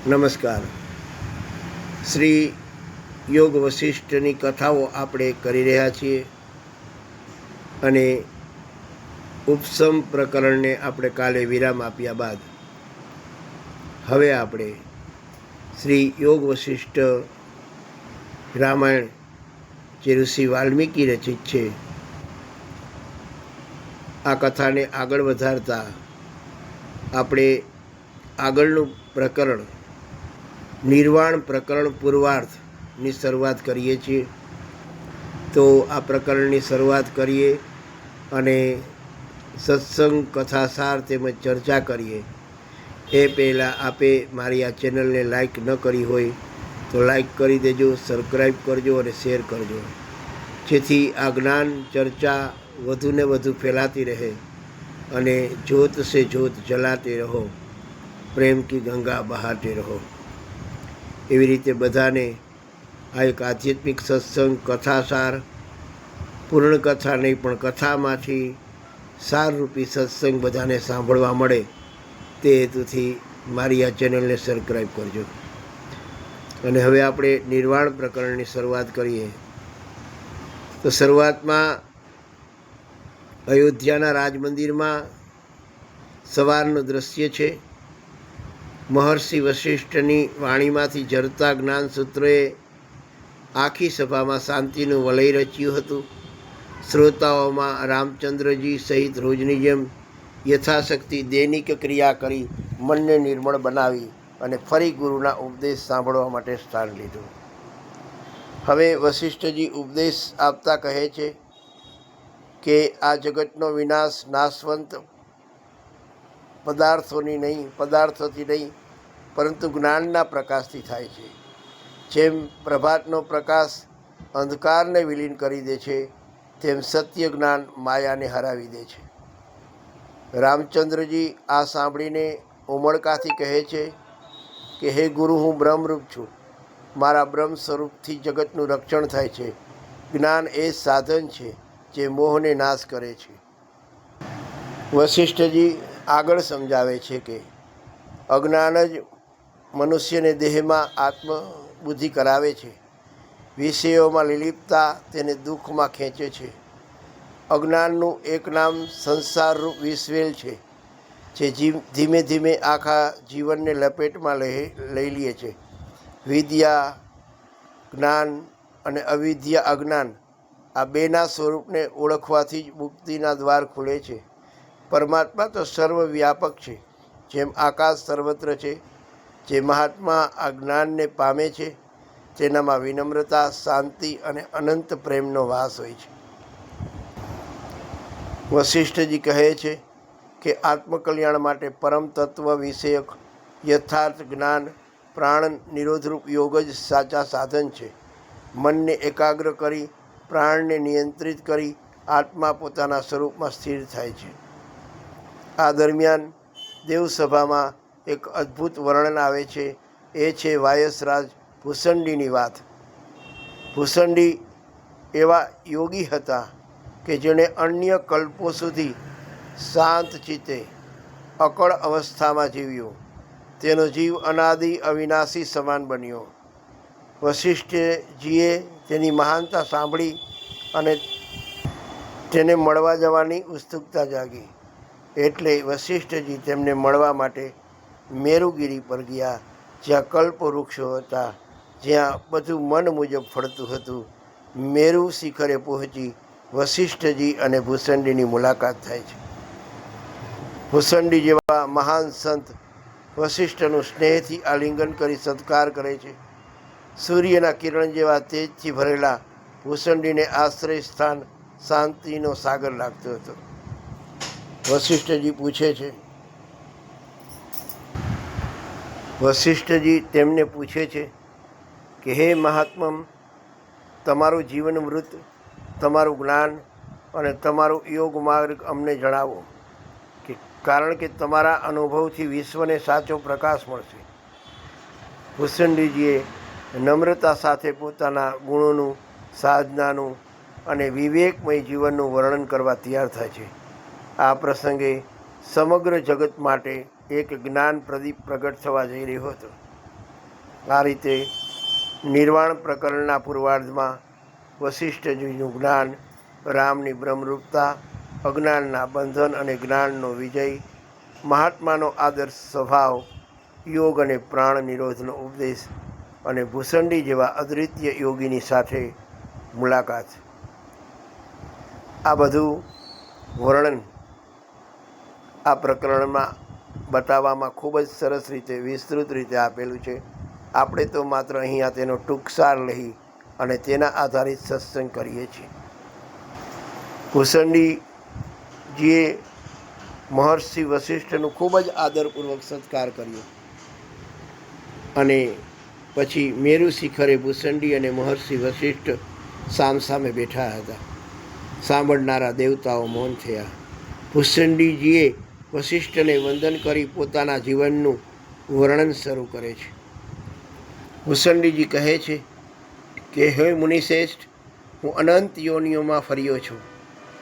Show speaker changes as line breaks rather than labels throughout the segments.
નમસ્કાર. શ્રી યોગ વશિષ્ઠની કથાઓ આપણે કરી રહ્યા છીએ અને ઉપસમ પ્રકરણને આપણે કાલે વિરામ આપ્યા બાદ હવે આપણે શ્રી યોગ વશિષ્ઠ રામાયણ, જે ઋષિ વાલ્મીકી રચિત છે, આ કથાને આગળ વધારતા આપણે આગળનું પ્રકરણ નિર્વાણ પ્રકરણ પૂર્વાર્થની શરૂઆત કરીએ છીએ. તો આ પ્રકરણની શરૂઆત કરીએ અને સત્સંગ કથાસાર તેમજ ચર્ચા કરીએ. એ પહેલાં આપે મારી આ ચેનલને લાઈક ન કરી હોય તો લાઈક કરી દેજો સબસ્ક્રાઈબ કરજો અને શેર કરજો. જેથી આ જ્ઞાન ચર્ચા વધુને વધુ ફેલાતી રહે અને જોત સે જોત જલાતે રહો. પ્રેમ કી ગંગા બહાતે રહો. એવી રીતે બધાને આ એક આધ્યાત્મિક સત્સંગ, કથાસાર પૂર્ણ કથા નહીં, પણ કથામાંથી સારરૂપી સત્સંગ બધાને સાંભળવા મળે તે હેતુથી મારી આ ચેનલને સબસ્ક્રાઈબ કરજો. અને હવે આપણે નિર્વાણ પ્રકરણની શરૂઆત કરીએ. તો શરૂઆતમાં અયોધ્યાના રાજમંદિરમાં સવારનું દ્રશ્ય છે. મહર્ષિ વશિષ્ઠની વાણીમાંથી જરતા જ્ઞાનસૂત્રોએ આખી સભામાં શાંતિનું વલય રચ્યું હતું. શ્રોતાઓમાં રામચંદ્રજી સહિત રોજની જેમ યથાશક્તિ દૈનિક ક્રિયા કરી મનને નિર્મળ બનાવી અને ફરી ગુરુના ઉપદેશ સાંભળવા માટે સ્થાન લીધું. હવે વશિષ્ઠજી ઉપદેશ આપતા કહે છે કે આ જગતનો વિનાશ, નાશવંત પદાર્થોની નહીં, પદાર્થોથી નહીં પરંતુ જ્ઞાનના પ્રકાશથી થાય છે. જેમ પ્રભાતનો પ્રકાશ અંધકારને વિલીન કરી દે છે, તેમ સત્ય જ્ઞાન માયાને હરાવી દે છે. રામચંદ્રજી આ સાંભળીને ઉમળકાથી કહે છે કે, હે ગુરુ, હું બ્રહ્મરૂપ છું. મારા બ્રહ્મ સ્વરૂપથી જગતનું રક્ષણ થાય છે. જ્ઞાન એ સાધન છે જે મોહને નાશ કરે છે. વશિષ્ઠજી આગળ સમજાવે છે કે, અજ્ઞાન જ મનુષ્યને દેહમાં આત્મબુદ્ધિ કરાવે છે. વિષયોમાં લીલીપતા તેને દુઃખમાં ખેંચે છે. અજ્ઞાનનું એક નામ સંસારરૂપ વિશ્વેલ છે, જે ધીમે ધીમે આખા જીવનને લપેટમાં લઈ લે છે. વિદ્યા, જ્ઞાન અને અવિદ્યા અજ્ઞાન આ બેના સ્વરૂપને ઓળખવાથી જ મુક્તિના દ્વાર ખુલે છે. પરમાત્મા તો સર્વવ્યાપક છે, જેમ આકાશ સર્વત્ર છે જે મહાત્મા આ જ્ઞાનને પામે છે, તેનામાં વિનમ્રતા, શાંતિ અને અનંત પ્રેમનો વાસ હોય છે. વશિષ્ઠજી કહે છે કે આત્મકલ્યાણ માટે પરમ તત્વ વિષયક યથાર્થ જ્ઞાન, પ્રાણ નિરોધરૂપ યોગ જ સાચા સાધન છે. મનને એકાગ્ર કરી, પ્રાણને નિયંત્રિત કરી આત્મા પોતાના સ્વરૂપમાં સ્થિર થાય છે. આ દરમિયાન દેવસભામાં એક અદ્ભુત વર્ણન આવે છે. એ છે વાયસરાજ ભૂસંડીની વાત. ભૂસંડી એવા યોગી હતા કે જેણે અન્ય કલ્પો સુધી શાંત ચિત્તે અકળ અવસ્થામાં જીવ્યો. તેનો જીવ અનાદિ અવિનાશી સમાન બન્યો. વશિષ્ઠજીએ તેની મહાનતા સાંભળી અને તેને મળવા જવાની ઉત્સુકતા જાગી. એટલે વશિષ્ઠજી તેમને મળવા માટે મેરુગીરી પર ગયા, જ્યાં કલ્પ વૃક્ષો હતા, જ્યાં બધું મન મુજબ ફળતું હતું. મેરુ શિખરે પહોંચી વશિષ્ઠજી અને ભૂસંડીની મુલાકાત થાય છે. ભૂસંડી જેવા મહાન સંત વશિષ્ઠનું સ્નેહથી આલિંગન કરી સત્કાર કરે છે. સૂર્યના કિરણ જેવા તેજથી ભરેલા ભૂસંડીને આશ્રય સ્થાન શાંતિનો સાગર લાગતો હતો. વશિષ્ઠજી પૂછે છે વશિષ્ઠજી તેમને પૂછે છે કે, હે મહાત્મમ, તમારું જીવન મૃત, તમારું જ્ઞાન અને તમારું યોગ માર્ગ અમને જણાવો, કે કારણ કે તમારા અનુભવથી વિશ્વને સાચો પ્રકાશ મળશે. ભૂષણજીએ નમ્રતા સાથે પોતાના ગુણોનું, સાધનાનું અને વિવેકમય જીવનનું વર્ણન કરવા તૈયાર થાય છે. આ પ્રસંગે સમગ્ર જગત માટે એક જ્ઞાન પ્રદીપ પ્રગટ થવા જઈ રહ્યો હતો. આ રીતે નિર્વાણ પ્રકરણના પૂર્વાર્ધમાં વશિષ્ઠજીનું જ્ઞાન, રામની બ્રહ્મરૂપતા, અજ્ઞાનના બંધન અને જ્ઞાનનો વિજય, મહાત્માનો આદર્શ સ્વભાવ, યોગ અને પ્રાણ નિરોધનો ઉપદેશ અને ભૂસંડી જેવા અદ્વિતીય યોગીની સાથે મુલાકાત. આ બધું વર્ણન આ પ્રકરણમાં બતાવવામાં ખૂબ જ સરસ રીતે, વિસ્તૃત રીતે આપેલું છે. આપણે તો માત્ર અહીંયા તેનો ટૂંકસાર લઈ અને તેના આધારિત સત્સંગ કરીએ છીએ. ભૂસંડીજીએ મહર્ષિ વશિષ્ઠનું ખૂબ જ આદરપૂર્વક સત્કાર કર્યો. અને પછી મેરુ શિખરે ભૂસંડી અને મહર્ષિ વશિષ્ઠ સામસામે બેઠા હતા. સાંભળનારા દેવતાઓ મૌન થયા. ભૂસંડીજીએ વશિષ્ઠને વંદન કરી પોતાના જીવનનું વર્ણન શરૂ કરે છે. હુસંડીજી કહે છે કે, હે મુનિશ્રેષ્ઠ, હું અનંત યોનિઓમાં ફર્યો છું.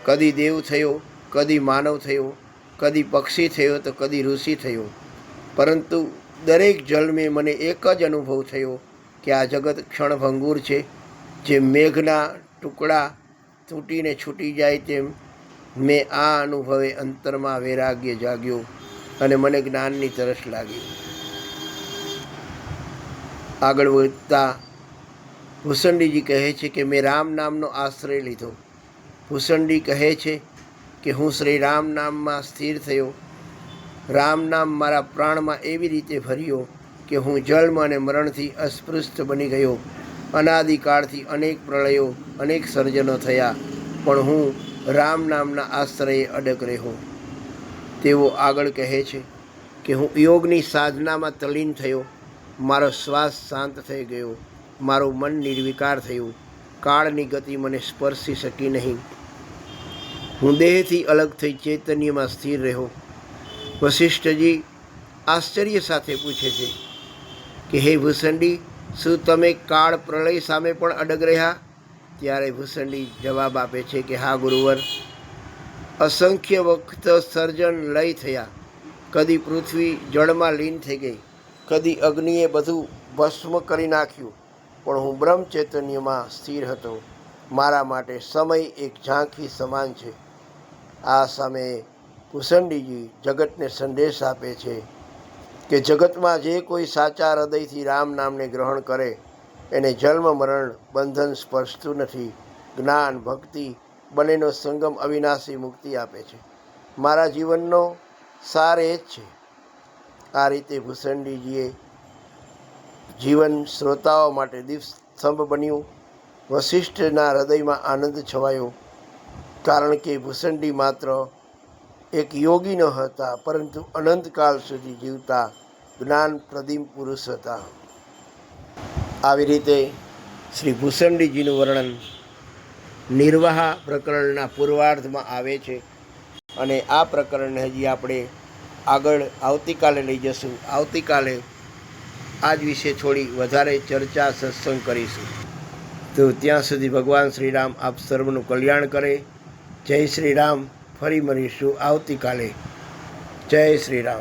કદી દેવ થયો, કદી માનવ થયો, કદી પક્ષી થયો તો કદી ઋષિ થયો. પરંતુ દરેક જન્મે મને એક જ અનુભવ થયો કે આ જગત ક્ષણભંગુર છે. જે મેઘના ટુકડા તૂટીને છૂટી જાય તેમ મેં આ અનુભવે અંતરમાં વૈરાગ્ય જાગ્યો અને મને જ્ઞાનની તરસ લાગી. આગળ વધતા ભૂસંડીજી કહે છે કે મેં રામ નામનો આશ્રય લીધો. ભૂસંડી કહે છે કે હું શ્રી રામ નામમાં સ્થિર થયો. રામ નામ મારા પ્રાણમાં એવી રીતે ભર્યો કે હું જન્મ અને મરણથી અસ્પૃષ્ટ બની ગયો. અનાદિકાળથી અનેક પ્રળયો અનેક સર્જનો થયા, પણ હું રામ નામના આશ્રયે અડગ રહ્યો તેઓ આગળ કહે છે કે હું યોગની સાધનામાં તલીન થયો. મારો શ્વાસ શાંત થઈ ગયો. મારું મન નિર્વિકાર થયું. કાળની ગતિ મને સ્પર્શી શકી નહીં. હું દેહથી અલગ થઈ ચૈતન્યમાં સ્થિર રહ્યો. વશિષ્ઠજી આશ્ચર્ય સાથે પૂછે છે કે, હે ભૂસંડી શું તમે કાળ પ્રલય સામે પણ અડગ રહ્યા? ત્યારે ભૂસંડી જવાબ આપે છે કે, હા, ગુરુવર, અસંખ્ય વખત સર્જન લય થયા. કદી પૃથ્વી જળમાં લીન થઈ ગઈ. કદી અગ્નિએ બધું ભસ્મ કરી નાખ્યું. પણ હું બ્રહ્મ ચૈતન્યમાં સ્થિર હતો. મારા માટે સમય એક ઝાંખી સમાન છે. આ સમયે કુસંડીજી જગતને સંદેશ આપે છે કે, જગતમાં જે કોઈ સાચા હૃદયથી રામ નામને ગ્રહણ કરે એને જન્મ, મરણ, બંધન સ્પર્શતું નથી. જ્ઞાન, ભક્તિ બંનેનો સંગમ અવિનાશી મુક્તિ આપે છે. મારા જીવનનો સાર એ જ છે. આ રીતે ભૂસંડીજીએ જીવન શ્રોતાઓ માટે દીપસ્તંભ બન્યું. વશિષ્ઠના હૃદયમાં આનંદ છવાયો. કારણ કે ભૂસંડી માત્ર એક યોગી ન હતા, પરંતુ અનંતકાળ સુધી જીવતા જ્ઞાન પ્રદિમ પુરુષ હતા. આવી રીતે શ્રી ભૂષણજીનું વર્ણન નિર્વાહ પ્રકરણના પૂર્વાર્ધમાં આવે છે અને આ પ્રકરણને હજી આપણે આગળ આવતીકાલે લઈ જશું. આવતીકાલે આ જ વિશે થોડી વધારે ચર્ચા સત્સંગ કરીશું. તો ત્યાં સુધી ભગવાન શ્રીરામ આપ સર્વનું કલ્યાણ કરે. જય શ્રી રામ ફરી મળીશું આવતીકાલે. જય શ્રી રામ